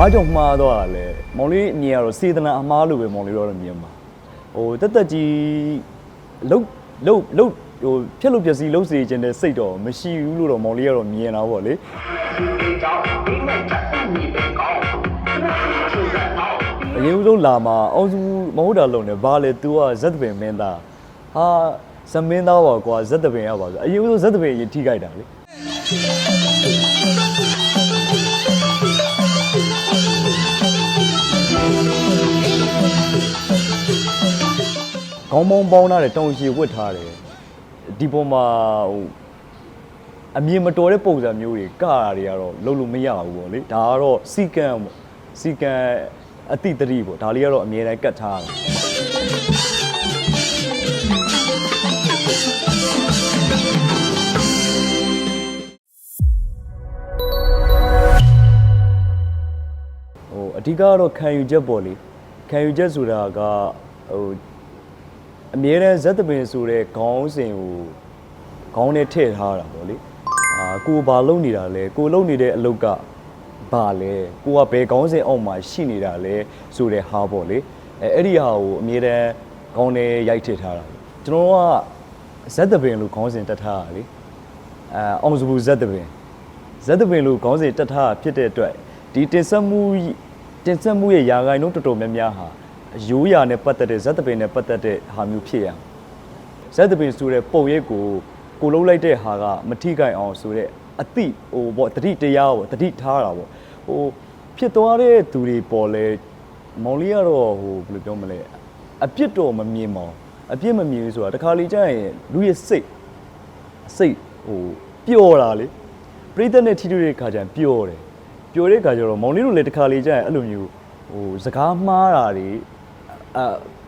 ဘာကြောင့်မှားတော့လဲမောင်လေးအမြင်ကတော့စေတနာအမှားလို့ပဲမောင်လေးတော့မြင်ပါဟိုတက်တက်ကြီးလှုပ်လှုပ်လှုပ်ဟိုဖြက်လို့ပြက်စီလှုပ်စေခြင်းတဲ့စိတ်တော့မရှိဘူးလို့တော့မောင်လေးကတော့မြင်တာပေါ့လေဒီကြောင့်ဒီမဲ့ချက်ဥမီပဲကောင်းခဏချင်းချက်တော့အရင်ဦးဆုံးလာမှာအောင်စုမဟုတ်တာလုံးနဲ့ဘာလဲ तू ကဇက်တပင်မင်းသားဟာဇမင်းသားပါကွာဇက်တပင်ရပါဆိုအရင်ဦးဆုံးဇက်တပင်ရင်ထိခိုက်တာလေ ခေါင်းပေါင်းပေါင်းထားတယ်တောင်ရှည်ဝတ်ထားတယ်ဒီပေါ်မှာဟိုအမြင်မတော်တဲ့ပုံစံမျိုးတွေကရတာတွေကတော့လုံးလို့မရဘူးပေါ့လေဒါကတော့စီကံပေါ့စီကံအတိတတိပေါ့ဒါလေးကတော့အမြဲတမ်းကတ်ထားတယ်ဟိုအဓိကကတော့ခံယူချက်ပေါ့လေခံယူချက်ဆိုတာကဟို အမြဲတမ်းဇက်တပင်ဆိုတဲ့ခေါင်းစဉ်ကိုခေါင်းနဲ့ထည့်ထားတာပေါ့လေအာကိုဘာလုပ်နေတာလဲကိုလုပ်နေတဲ့အလုပ်ကဘာလဲကိုကဘယ်ခေါင်းစဉ်အောက်မှာရှိနေတာလဲဆိုတဲ့ဟာပေါ့လေအဲအဲ့ဒီဟာကိုအမြဲတမ်းခေါင်းနဲ့ရိုက်ထည့်ထားတာကျွန်တော်ကဇက်တပင်လို့ခေါင်းစဉ်တက်ထားတာလေအဲအောင်စပူဇက်တပင်ဇက်တပင်လို့ခေါင်းစဉ်တက်ထားတာဖြစ်တဲ့အတွက်ဒီတင်ဆက်မှုတင်ဆက်မှုရဲ့ယာဂိုင်တို့တော်တော်များများဟာ ရိုးရာနဲ့ပတ်သက်တဲ့ဇက်တပင်နဲ့ပတ်သက်တဲ့ဟာမျိုးဖြစ်ရအောင်ဇက်တပင်ဆိုတဲ့ပုံရိပ်ကိုကိုလုံးလိုက်တဲ့ဟာကမထိခိုက်အောင်ဆိုတဲ့အတိဟိုပေါ့တတိတရားပေါ့တတိထားတာပေါ့ဟိုဖြစ်သွားတဲ့သူတွေပေါ်လဲမောင်လေးကတော့ဟိုဘယ်လိုပြောမလဲအပြစ်တော့မမြင်ပါဘူးအပြစ်မမြင်ဘူးဆိုတာတခါလေကြာရင်လူရဲ့စိတ်စိတ်ဟိုပျော်တာလေပြိတ္တနဲ့ထိတွေ့တဲ့ခါကျရင်ပျော်တယ်ပျော်တဲ့ခါကျတော့မောင်လေးတို့လည်းတစ်ခါလေကြာရင်အဲ့လိုမျိုးဟိုစကားမှားတာတွေ အဲ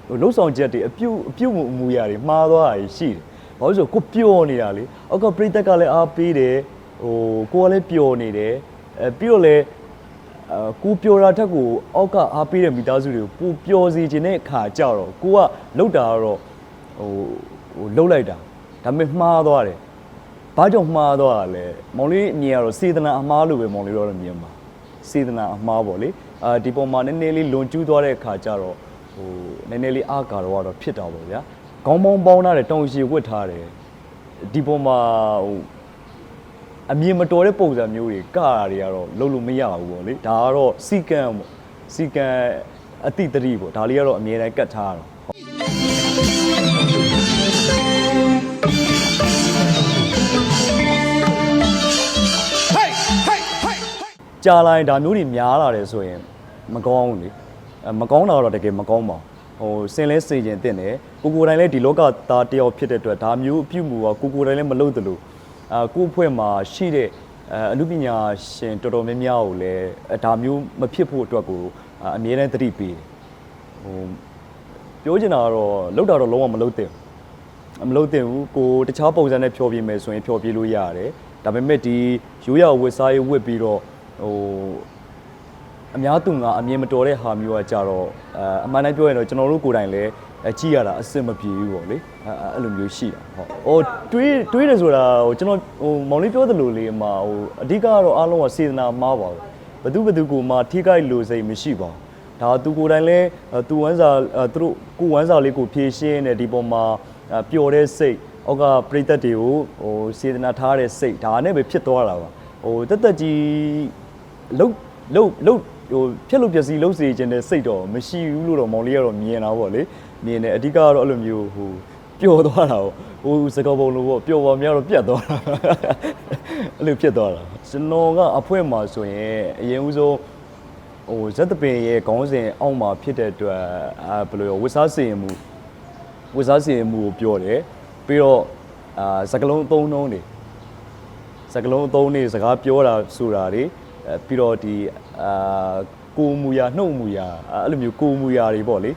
ဟိုလှုပ်ဆောင်ချက်တွေအပြုတ်အပြုတ်မှုအမူအရာတွေမှားသွားတာတွေရှိတယ်ဘာလို့လဲဆိုတော့ကိုပျော်နေတာလေအောက်ကပြိတ္တကလည်းအားပေးတယ်ဟိုကိုကလည်းပျော်နေတယ်အဲပြီးတော့လည်းအာကိုပျော်တာထက်ကိုအောက်ကအားပေးတဲ့မိသားစုတွေကိုပိုပျော်စေခြင်းတဲ့ခါကြတော့ကိုကလှုပ်တာကတော့ဟိုဟိုလှုပ်လိုက်တာဒါပေမဲ့မှားသွားတယ်ဘာကြောင့်မှားတော့လဲမောင်လေးအမြင်ကတော့စေတနာအမှားလို့ပဲမောင်လေးတော့မြင်ပါစေတနာအမှားပေါ့လေအာဒီပုံမှာနည်းနည်းလေးလွန်ကျူးသွားတဲ့အခါကျတော့ ဟိုနည်းနည်းလေးအားကာတော့တော့ဖြစ်တာပေါ့ဗျာခေါင်းပေါင်းပေါင်းထားတယ်တောင်ရှည်ဝတ်ထားတယ်ဒီပုံမှာဟိုအမြင်မတော်တဲ့ပုံစံမျိုးတွေကရတာတွေကတော့လုံးလို့မရဘူးပေါ့လေဒါကတော့စီကံပေါ့စီကံအတိတတိပေါ့ဒါလေးကတော့အမြဲတမ်းကတ်ထားတာကြာလာရင်ဒါမျိုးတွေများလာတယ်ဆိုရင်မကောင်းဘူးလေအဲ မကောင်းတာတော့တကယ်မကောင်းပါဘူးဟိုစင်လဲစေကျင်တင်တယ်ကိုကိုယ်တိုင်လည်းဒီလောကသားတယောက်ဖြစ်တဲ့အတွက်ဒါမျိုးအပြုမှုကကိုကိုယ်တိုင်လည်းမလုပ်သလိုအာကိုယ့်အဖွဲ့မှာရှိတဲ့အဲအမှုပညာရှင်တော်တော်များများကိုလည်းအဲဒါမျိုးမဖြစ်ဖို့အတွက်ကိုအာအမြဲတမ်းသတိပေးတယ်ဟိုပြောချင်တာကတော့လောက်တာတော့လုံးဝမလုပ်သင့်ဘူးမလုပ်သင့်ဘူးကိုတခြားပုံစံနဲ့ဖြောပြမယ်ဆိုရင်ဖြောပြလို့ရတယ်ဒါပေမဲ့ဒီရိုးရဝတ်စားရေးဝတ်ပြီးတော့ဟို အများသူငါအမြင်မတော်တဲ့ဟာမျိုးကကြတော့အဲအမှန်တိုင်းပြောရင်တော့ကျွန်တော်တို့ကိုယ်တိုင်လည်းအကြည့်ရတာအဆင်မပြေဘူးပေါ့လေအဲအဲအဲ့လိုမျိုးရှိတာဟုတ်ဟိုတွေးတွေးတယ်ဆိုတာဟိုကျွန်တော်ဟိုမောင်လေးပြောသလိုလေးမှာဟိုအဓိကကတော့အားလုံးကစေတနာမှားပါဘူးဘသူဘသူကိုမှထိခိုက်လို့စိတ်မရှိပါဘူးဒါသူကိုယ်တိုင်လဲသူဝမ်းစာအဲသူတို့ကိုဝမ်းစာလေးကိုဖြည့်ရှင်းနေဒီပုံမှာအဲပျော်တဲ့စိတ်အောက်ကပြိသက်တွေကိုဟိုစေတနာထားတဲ့စိတ်ဒါနဲ့ပဲဖြစ်သွားတာပါဟိုတက်တက်ကြီးလှုပ်လှုပ်လှုပ် ဟိုဖြက်လို့ပြက်စီလှုပ်စေခြင်းတဲ့စိတ်တော့မရှိဘူးလို့တော့မောင်လေးကတော့မြင်တာပေါ့လေမြင်တယ်အဓိကကတော့အဲ့လိုမျိုးဟိုပျော်သွားတာပေါ့ဟိုစကားပုံလိုပေါ့ပျော်ပါများတော့ပြတ်သွားတာအဲ့လိုဖြစ်သွားတာကျွန်တော်ကအဖွဲမှာဆိုရင်အရင်ဦးဆုံးဟိုဇက်တပင်ရဲ့ခေါင်းစဉ်အောက်မှာဖြစ်တဲ့အတွက်အာဘယ်လိုရောဝစ်စားစီရင်မှုဝစ်စားစီရင်မှုကိုပြောတယ်ပြီးတော့အာစကလုံးအသုံးနှုံးတွေစကလုံးအသုံးတွေစကားပြောတာဆိုတာတွေအဲပြီးတော့ဒီ အာကိုမူရာနှုတ်မူရာအဲ့လိုမျိုးကိုမူရာတွေပေါ့လေ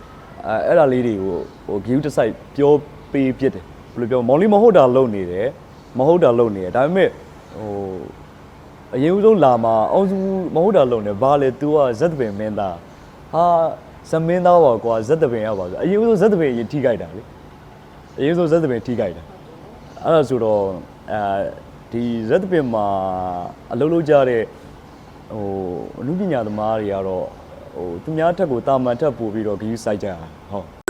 အဲအဲ့ဒါလေးတွေကိုဟို view တစ် site ပြောပေးဖြစ်တယ်ဘယ်လိုပြောမောင်လေးမဟုတ်တာလုပ်နေတယ်မဟုတ်တာလုပ်နေတယ်ဒါပေမဲ့ဟိုအရင်ဦးဆုံးလာမှာအောင်စုမဟုတ်တာလုံးနေဘာလဲ तू ကဇက်တပင်မင်းသားဟာဇမင်းသားပါကွာဇက်တပင်ရပါဆိုအရင်ဦးဆုံးဇက်တပင်ရင်ထိခိုက်တာလေအရင်ဦးဆုံးဇက်တပင်ထိခိုက်တာအဲ့ဒါဆိုတော့အဲဒီဇက်တပင်မှာအလုံးလုံးကြတဲ့ဟ ဟိုအမှုပညာသမားတွေကတော့ဟိုသူများထက်ကိုတာမန်ထက်ပို့ပြီးတော့ဂရုစိုက်ကြတာဟုတ်